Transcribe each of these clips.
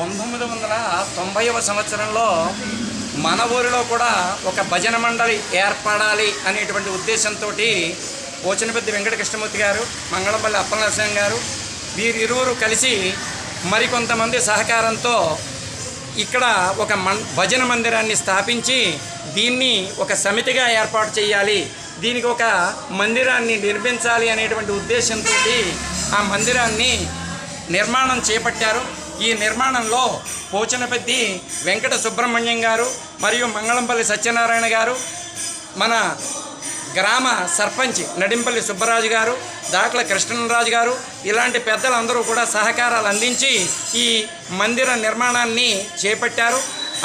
పంతొమ్మిది వందల తొంభైవ సంవత్సరంలో మన ఊరిలో కూడా ఒక భజన మండలి ఏర్పడాలి అనేటువంటి ఉద్దేశంతో పోచనపెద్ది వెంకట కృష్ణమూర్తి గారు మంగళపల్లి అప్పలనరసింహం గారు వీరిరువురు కలిసి మరికొంతమంది సహకారంతో ఇక్కడ ఒక మన్ భజన మందిరాన్ని స్థాపించి దీన్ని ఒక సమితిగా ఏర్పాటు చేయాలి దీనికి ఒక మందిరాన్ని నిర్మించాలి అనేటువంటి ఉద్దేశంతో ఆ మందిరాన్ని నిర్మాణం చేపట్టారు. ఈ నిర్మాణంలో పోచనపెద్ది వెంకట సుబ్రహ్మణ్యం గారు మరియు మంగళంపల్లి సత్యనారాయణ గారు మన గ్రామ సర్పంచ్ నడింపల్లి సుబ్బరాజు గారు దాట్ల కృష్ణరాజు గారు ఇలాంటి పెద్దలందరూ కూడా సహకారాలు అందించి ఈ మందిర నిర్మాణాన్ని చేపట్టారు.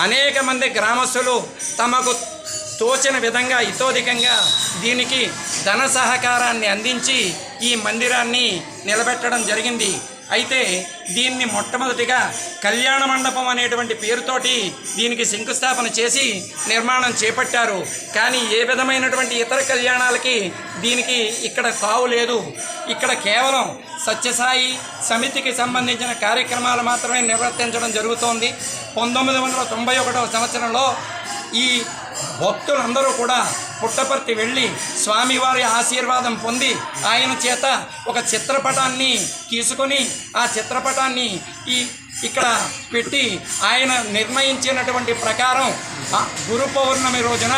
అనేక మంది గ్రామస్తులు తమకు తోచిన విధంగా ఇతోధికంగా దీనికి ధన సహకారాన్ని అందించి ఈ మందిరాన్ని నిలబెట్టడం జరిగింది. అయితే దీన్ని మొట్టమొదటిగా కళ్యాణ మండపం అనేటువంటి పేరుతోటి దీనికి శంకుస్థాపన చేసి నిర్మాణం చేపట్టారు. కానీ ఏ విధమైనటువంటి ఇతర కళ్యాణాలకి దీనికి ఇక్కడ తావు లేదు. ఇక్కడ కేవలం సత్యసాయి సమితికి సంబంధించిన కార్యక్రమాలు మాత్రమే నిర్వర్తించడం జరుగుతోంది. పంతొమ్మిది వందల తొంభై ఒకటవ సంవత్సరంలో ఈ భక్తులందరూ కూడా పుట్టపర్తి వెళ్ళి స్వామివారి ఆశీర్వాదం పొంది ఆయన చేత ఒక చిత్రపటాన్ని తీసుకొని ఆ చిత్రపటాన్ని ఈ ఇక్కడ పెట్టి ఆయన నిర్ణయించినటువంటి ప్రకారం గురు పౌర్ణమి రోజున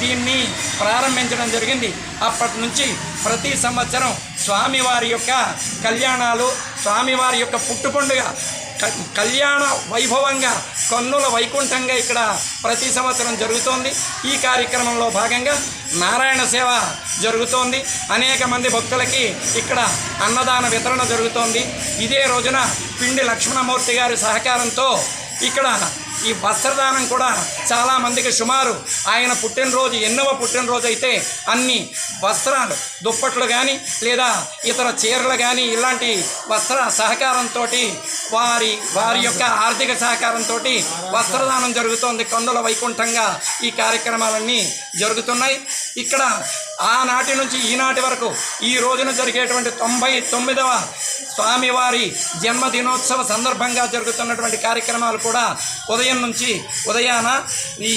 దీన్ని ప్రారంభించడం జరిగింది. అప్పటి నుంచి ప్రతి సంవత్సరం స్వామివారి యొక్క కళ్యాణాలు స్వామివారి యొక్క పుట్టుపండుగ కళ్యాణ వైభవంగా కన్నుల వైకుంఠంగా ఇక్కడ ప్రతి సంవత్సరం జరుగుతోంది. ఈ కార్యక్రమంలో భాగంగా నారాయణ సేవ జరుగుతోంది. అనేక మంది భక్తులకి ఇక్కడ అన్నదాన వితరణ జరుగుతోంది. ఇదే రోజున పిండి లక్ష్మణమూర్తి గారి సహకారంతో ఇక్కడ ఈ వస్త్రదానం కూడా చాలామందికి సుమారు. ఆయన పుట్టినరోజు ఎన్నవ పుట్టినరోజు అయితే అన్ని వస్త్రాలు దుప్పట్లు కానీ లేదా ఇతర చీరలు కానీ ఇలాంటి వస్త్ర సహకారంతో వారి వారి యొక్క ఆర్థిక సహకారంతో వస్త్రదానం జరుగుతోంది. కందుల వైకుంఠంగా ఈ కార్యక్రమాలన్నీ జరుగుతున్నాయి. ఇక్కడ ఆనాటి నుంచి ఈనాటి వరకు ఈ రోజున జరిగేటువంటి తొంభై తొమ్మిదవ స్వామివారి జన్మదినోత్సవ సందర్భంగా జరుగుతున్నటువంటి కార్యక్రమాలు కూడా ఉదయం నుంచి ఉదయాన ఈ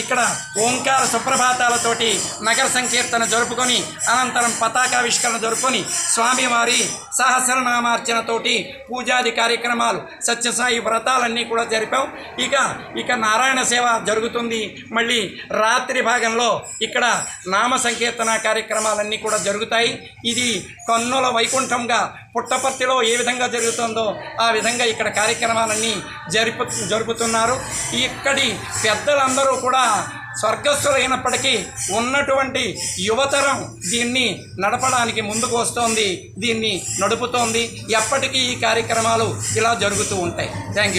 ఇక్కడ ఓంకార సుప్రభాతాలతోటి నగర సంకీర్తన జరుపుకొని అనంతరం పతాకావిష్కరణ జరుపుకొని స్వామివారి సహస్రనామార్చనతోటి పూజాది కార్యక్రమాలు సత్యసాయి వ్రతాలన్నీ కూడా జరిపాం. ఇక ఇక నారాయణ సేవ జరుగుతుంది. మళ్ళీ రాత్రి భాగంలో ఇక్కడ నామ సంకీర్తన కార్యక్రమాలన్నీ కూడా జరుగుతాయి. ఇది కన్నుల వైకుంఠంగా పుట్టపర్తి పుట్టపర్తిలో ఏ విధంగా జరుగుతుందో ఆ విధంగా ఇక్కడ కార్యక్రమాలన్నీ జరుపు జరుపుతున్నారు. ఇక్కడి పెద్దలందరూ కూడా స్వర్గస్థులైనప్పటికీ ఉన్నటువంటి యువతరం దీన్ని నడపడానికి ముందుకు వస్తోంది దీన్ని నడుపుతోంది. ఎప్పటికీ ఈ కార్యక్రమాలు ఇలా జరుగుతూ ఉంటాయి. Thank you